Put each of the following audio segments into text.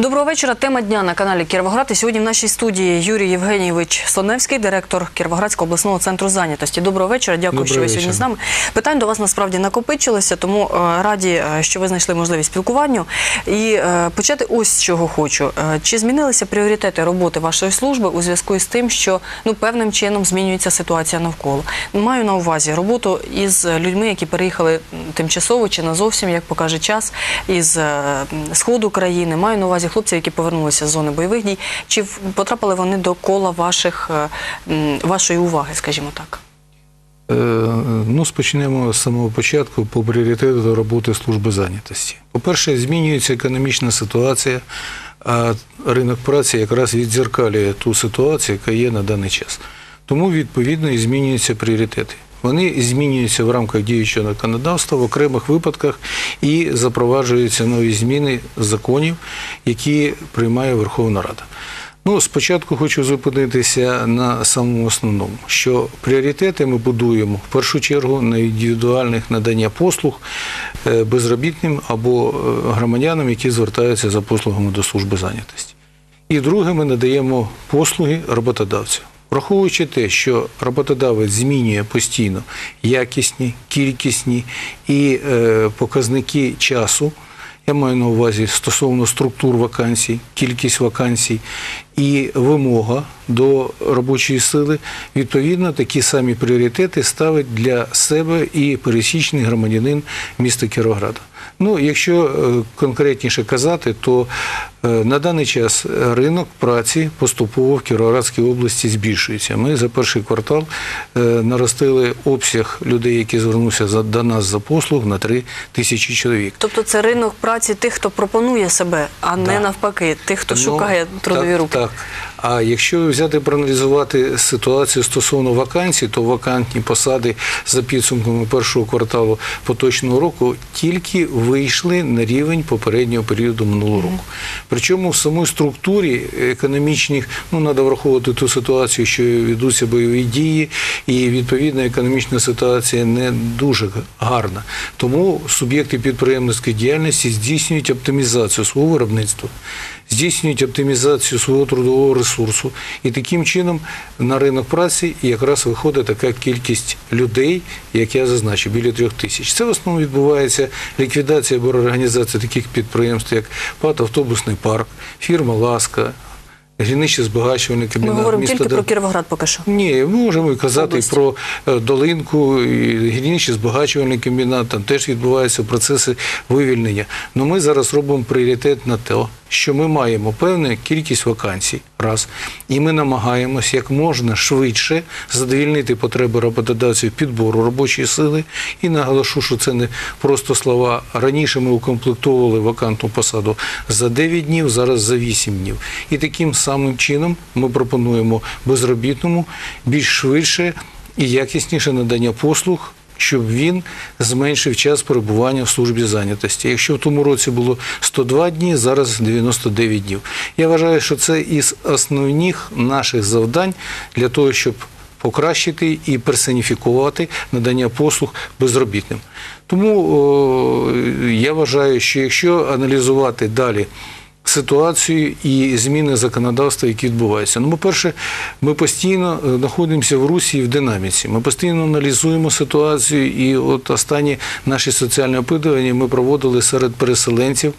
Доброго вечора. Тема дня на каналі Кіровоград. І сьогодні в нашій студії Юрій Євгенійович Слоневський, директор Кіровоградського обласного центру зайнятості. Доброго вечора. Дякую, Доброго що ви вечора. сьогодні з нами. Питань до вас насправді накопичилося, тому е, раді, е, що ви знайшли можливість спілкуванню. І е, почати ось з чого хочу. Чи змінилися пріоритети роботи вашої служби у зв'язку із тим, що ну певним чином змінюється ситуація навколо? Маю на увазі роботу із людьми, які переїхали тимчасово чи не зовсім, як покаже час, із сходу країни. Маю на увазі хлопців, які повернулися з зони бойових дій. Чи потрапили вони до кола ваших е, вашої уваги, скажімо так? Е, Ну, спочнемо з самого початку по пріоритету роботи служби зайнятості. По-перше, змінюється економічна ситуація, а ринок праці якраз віддзеркалює ту ситуацію, яка є на даний час. Тому, відповідно, і змінюються пріоритети. Вони змінюються в рамках діючого законодавства в окремих випадках і запроваджуються нові зміни законів, які приймає Верховна Рада. Ну, спочатку хочу зупинитися на самому основному, що пріоритети ми будуємо в першу чергу на індивідуальних надання послуг е, безробітним або е, громадянам, які звертаються за послугами до служби зайнятості. І друге, ми надаємо послуги роботодавцю. Враховуючи те, що роботодавець змінює постійно якісні, кількісні і е, показники часу, я маю на увазі стосовно структур вакансій, кількість вакансій і вимога до робочої сили, відповідно, такі самі пріоритети ставить для себе і пересічний громадянин міста Кіровограда. Ну, якщо е, конкретніше казати, то е, на даний час ринок праці поступово в Кіровоградській області збільшується. Ми за перший квартал е, наростили обсяг людей, які звернувся до нас за послуг на 3 тисячі чоловік. Тобто це ринок праці тих, хто пропонує себе, а не Да. навпаки, тих, хто Ну, шукає трудові так, руки. Так. А якщо взяти проаналізувати ситуацію стосовно вакансій, то вакантні посади за підсумками першого кварталу поточного року тільки вийшли на рівень попереднього періоду минулого року. Причому в самій структурі економічних, ну треба враховувати ту ситуацію, що ведуться бойові дії, і відповідна економічна ситуація не дуже гарна. Тому суб'єкти підприємницької діяльності здійснюють оптимізацію свого виробництва здійснюють оптимізацію свого трудового ресурсу. І таким чином на ринок праці якраз виходить така кількість людей, як я зазначив, біля трьох тисяч. Це в основному відбувається ліквідація або реорганізація таких підприємств, як ПАТ Автобусний парк, фірма Ласка, гірничо збагачувальний Ми комбінат. говоримо міста тільки про Кіровоград поки що. ні, ми можемо і казати про е, долинку, і гірничий збагачувальний комбінат, там теж відбуваються процеси вивільнення. Але ми зараз робимо пріоритет на те, що ми маємо певну кількість вакансій, раз, і ми намагаємось як можна швидше задовільнити потреби роботодавців підбору робочої сили. І наголошу, що це не просто слова. Раніше ми укомплектовували вакантну посаду за 9 днів, зараз за 8 днів. І таким самим чином ми пропонуємо безробітному більш швидше і якісніше надання послуг. Щоб він зменшив час перебування в службі зайнятості. Якщо в тому році було 102 дні, зараз 99 днів. Я вважаю, що це із основних наших завдань для того, щоб покращити і персоніфікувати надання послуг безробітним. Тому о, я вважаю, що якщо аналізувати далі ситуацію і зміни законодавства, які відбуваються. Ну, по-перше, ми постійно е, знаходимося в русі і в динаміці. Ми постійно аналізуємо ситуацію, і от останні наші соціальні опитування ми проводили серед переселенців.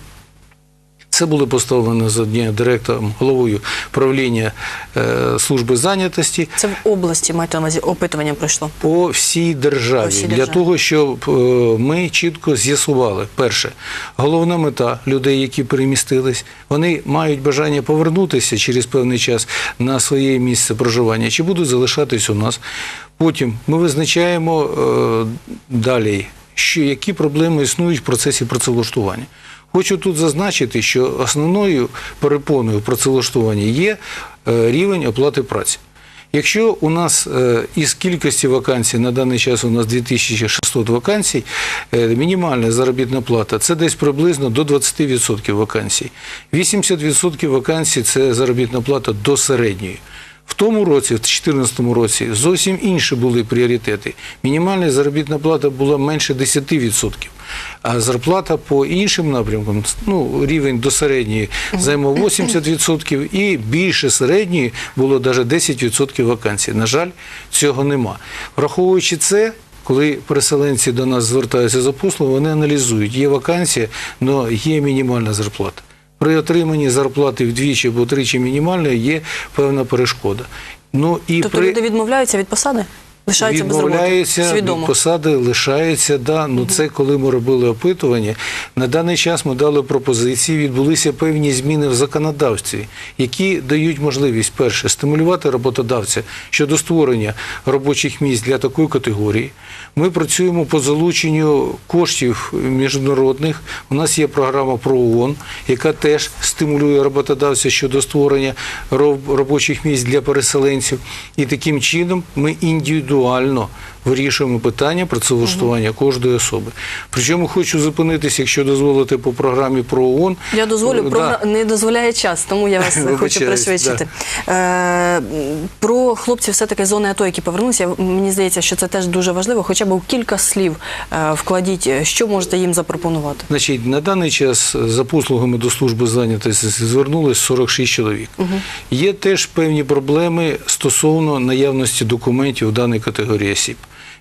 Це було поставлено за дня директором головою правління е, служби зайнятості Це в області, маєте на увазі, опитування пройшло. по всій державі По всій для державі. того, щоб е, ми чітко з'ясували перше, головна мета людей, які перемістились, вони мають бажання повернутися через певний час на своє місце проживання, чи будуть залишатись у нас. Потім ми визначаємо е, далі, що які проблеми існують в процесі працевлаштування. Хочу тут зазначити, що основною перепоною в є е, рівень оплати праці. Якщо у нас е, із кількості вакансій на даний час у нас 2600 вакансій, е, мінімальна заробітна плата це десь приблизно до 20% вакансій. 80% вакансій це заробітна плата до середньої. В тому році, в 2014 році, зовсім інші були пріоритети. Мінімальна заробітна плата була менше 10%. А зарплата по іншим напрямкам, ну, рівень до середньої займав 80% і більше середньої було навіть 10% вакансій. На жаль, цього нема. Враховуючи це, коли переселенці до нас звертаються за послугу, вони аналізують, є вакансія, але є мінімальна зарплата. При отриманні зарплати вдвічі або тричі мінімальної є певна перешкода. Ну, і Тобто при... люди відмовляються від посади? Лишаються без роботи? Відмовляються від Свідомо. посади, лишаються. Да. Ну, це коли ми робили опитування. На даний час ми дали пропозиції, відбулися певні зміни в законодавстві, які дають можливість, перше, стимулювати роботодавця щодо створення робочих місць для такої категорії. Ми працюємо по залученню коштів міжнародних. У нас є програма про ООН, яка теж стимулює роботодавця щодо створення роб- робочих місць для переселенців. І таким чином ми індивідуально візуально вирішуємо питання працевлаштування кожної особи. Причому хочу зупинитися, якщо дозволите, по програмі про ООН. Я дозволю, Да. програ- не дозволяє час, тому я вас хочу пришвидшити. Е, про хлопців все-таки зони АТО, які повернулися, мені здається, що це теж дуже важливо. Хоча б у кілька слів е, вкладіть, е, що можете їм запропонувати. Значить, на даний час за послугами до служби зайнятості звернулось 46 чоловік. Є теж певні проблеми стосовно наявності документів у даній категорії осіб.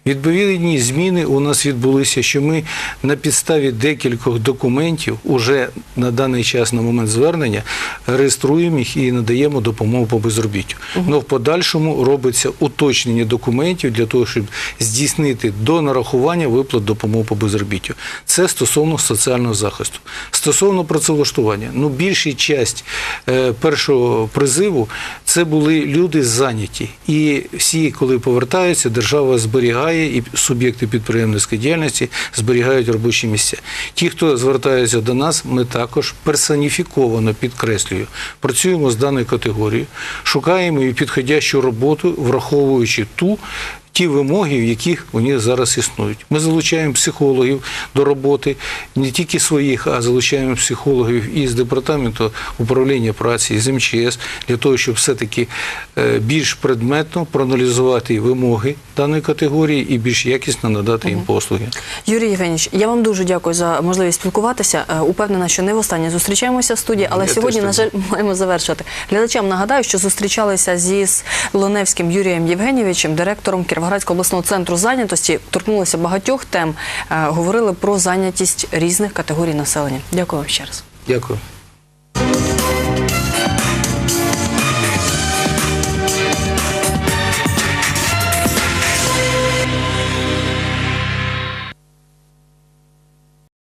Відповідні зміни у нас відбулися, що ми на підставі декількох документів уже на даний час, на момент звернення, реєструємо їх і надаємо допомогу по безробіттю. Но в подальшому робиться уточнення документів для того, щоб здійснити до нарахування виплат допомоги по безробіттю. Це стосовно соціального захисту. Стосовно працевлаштування, ну більша часть е, першого призиву це були люди зайняті. І всі, коли повертаються, держава зберігає і суб'єкти підприємницької діяльності зберігають робочі місця. Ті, хто звертається до нас, ми також персоніфіковано підкреслюю. Працюємо з даною категорією, шукаємо і підходящу роботу, враховуючи ту. Ті вимоги, в яких вони зараз існують. Ми залучаємо психологів до роботи, не тільки своїх, а залучаємо психологів із департаменту управління праці, з МЧС, для того, щоб все-таки е, більш предметно проаналізувати вимоги даної категорії і більш якісно надати їм послуги. Юрій Євгенійович, я вам дуже дякую за можливість спілкуватися. Е, Упевнена, що не востаннє зустрічаємося в студії, але Я сьогодні, на жаль, маємо завершувати. Глядачам нагадаю, що зустрічалися зі Лоневським Юрієм Євгенійовичем, директором Кіровоградського обласного центру зайнятості. Торкнулися багатьох тем, е, говорили про зайнятість різних категорій населення. Дякую вам ще раз. Дякую.